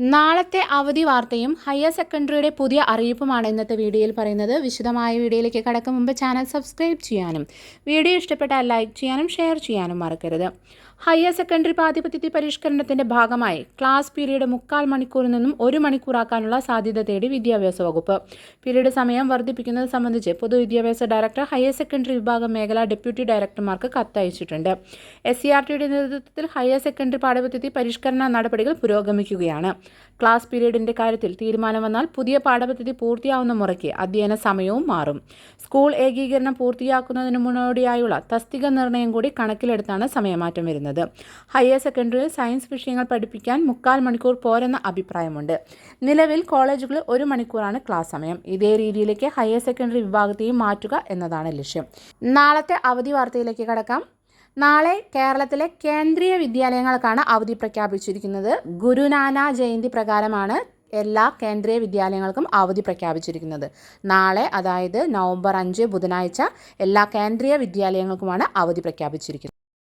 നാളത്തെ അവധി വാർത്തയും ഹയർ സെക്കൻഡറിയുടെ പുതിയ അറിയിപ്പുമാണ് ഇന്നത്തെ വീഡിയോയിൽ പറയുന്നത്. വിശദമായ വീഡിയോയിലേക്ക് കടക്കും മുമ്പ് ചാനൽ സബ്സ്ക്രൈബ് ചെയ്യാനും വീഡിയോ ഇഷ്ടപ്പെട്ടാൽ ലൈക്ക് ചെയ്യാനും ഷെയർ ചെയ്യാനും മറക്കരുത്. ഹയർ സെക്കൻഡറി പാതിപത്യത്തി പരിഷ്കരണത്തിന്റെ ഭാഗമായി ക്ലാസ് പീരീഡ് മുക്കാൽ മണിക്കൂറിൽ നിന്നും ഒരു മണിക്കൂറാക്കാനുള്ള സാധ്യത തേടി വിദ്യാഭ്യാസ വകുപ്പ്. പീരീഡ് സമയം വർദ്ധിപ്പിക്കുന്നത് സംബന്ധിച്ച് പൊതുവിദ്യാഭ്യാസ ഡയറക്ടർ ഹയർ സെക്കൻഡറി വിഭാഗം മേഖല ഡെപ്യൂട്ടി ഡയറക്ടർമാർക്ക് കത്തയച്ചിട്ടുണ്ട്. എസ് സി ആർ ടിയുടെ നേതൃത്വത്തിൽ ഹയർ സെക്കൻഡറി പാഠ്യപദ്ധതി പരിഷ്കരണ നടപടികൾ പുരോഗമിക്കുകയാണ്. ക്ലാസ് പീരീഡിന്റെ കാര്യത്തിൽ തീരുമാനം വന്നാൽ പുതിയ പാഠപദ്ധതി പൂർത്തിയാവുന്ന മുറയ്ക്ക് അധ്യയന സമയവും മാറും. സ്കൂൾ ഏകീകരണം പൂർത്തിയാക്കുന്നതിന് മുന്നോടിയായുള്ള തസ്തിക നിർണയം കൂടി കണക്കിലെടുത്താണ് സമയമാറ്റം വരുന്നത്. ഹയർ സെക്കൻഡറിയിൽ സയൻസ് വിഷയങ്ങൾ പഠിപ്പിക്കാൻ മുക്കാൽ മണിക്കൂർ പോരെന്ന അഭിപ്രായമുണ്ട്. നിലവിൽ കോളേജുകളിൽ ഒരു മണിക്കൂറാണ് ക്ലാസ് സമയം. ഇതേ രീതിയിലേക്ക് ഹയർ സെക്കൻഡറി വിഭാഗത്തെയും മാറ്റുക എന്നതാണ് ലക്ഷ്യം. നാളത്തെ അവധി വാർത്തയിലേക്ക് കടക്കാം. നാളെ കേരളത്തിലെ കേന്ദ്രീയ വിദ്യാലയങ്ങൾക്കാണ് അവധി പ്രഖ്യാപിച്ചിരിക്കുന്നത്. ഗുരുനാന ജയന്തി പ്രകാരമാണ് എല്ലാ കേന്ദ്രീയ വിദ്യാലയങ്ങൾക്കും അവധി പ്രഖ്യാപിച്ചിരിക്കുന്നത്. നാളെ അതായത് നവംബർ അഞ്ച് ബുധനാഴ്ച എല്ലാ കേന്ദ്രീയ വിദ്യാലയങ്ങൾക്കുമാണ് അവധി പ്രഖ്യാപിച്ചിരിക്കുന്നത്.